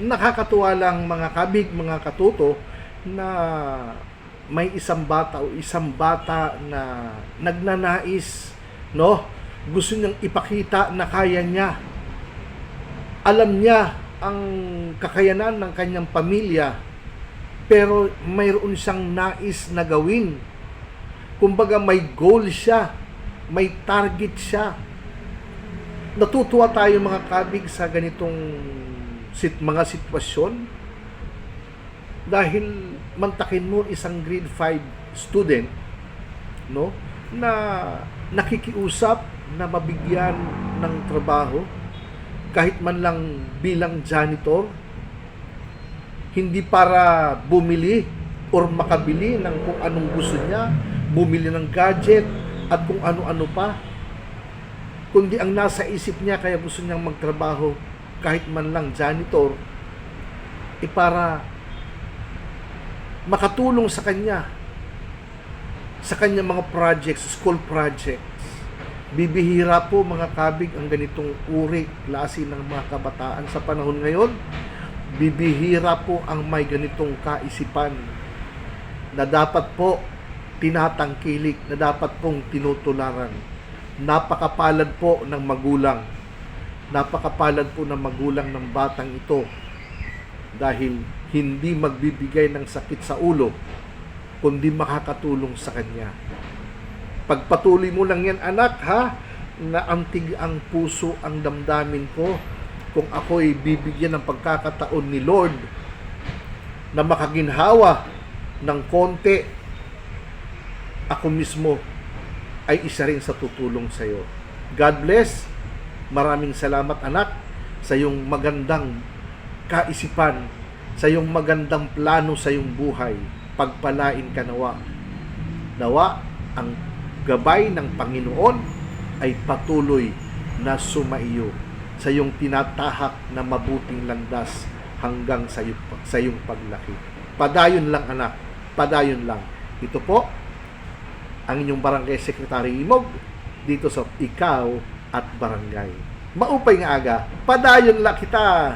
nakakatuwa lang mga kabig, mga katuto na may isang bata o isang bata na nagnanais, no? Gusto niyang ipakita na kaya niya. Alam niya ang kakayanan ng kanyang pamilya, pero mayroon siyang nais na gawin. Kumbaga may goal siya, may target siya. Natutuwa tayo mga kabig sa ganitong sit mga sitwasyon dahil mantakin mo isang grade 5 student no na nakikiusap na mabigyan ng trabaho kahit man lang bilang janitor hindi para bumili or makabili ng kung anong gusto niya bumili ng gadget at kung ano-ano pa kundi ang nasa isip niya kaya gusto niyang magtrabaho kahit man lang janitor eh para makatulong sa kanya sa kanya mga projects, school projects. Bibihira po mga kabig ang ganitong uri, klase ng mga kabataan sa panahon ngayon. Bibihira po ang may ganitong kaisipan na dapat po tinatangkilik, na dapat pong tinutularan. Napakapalad po ng magulang. Napakapalad po ng magulang ng batang ito dahil hindi magbibigay ng sakit sa ulo kundi makakatulong sa kanya. Pagpatuloy mo lang yan anak ha, na antig ang puso ang damdamin ko kung ako'y bibigyan ng pagkakataon ni Lord na makaginhawa ng konti ako mismo ay isa rin sa tutulong sa iyo. God bless. Maraming salamat anak sa iyong magandang kaisipan, sa iyong magandang plano sa iyong buhay. Pagpalain ka nawa. Nawa ang gabay ng Panginoon ay patuloy na sumaiyo sa iyong tinatahak na mabuting landas hanggang sa iyong, sa iyong paglaki. Padayon lang anak, padayon lang. Ito po ang inyong barangay secretary Imog dito sa Ikaw at Barangay. Maupay nga aga, padayon lang kita.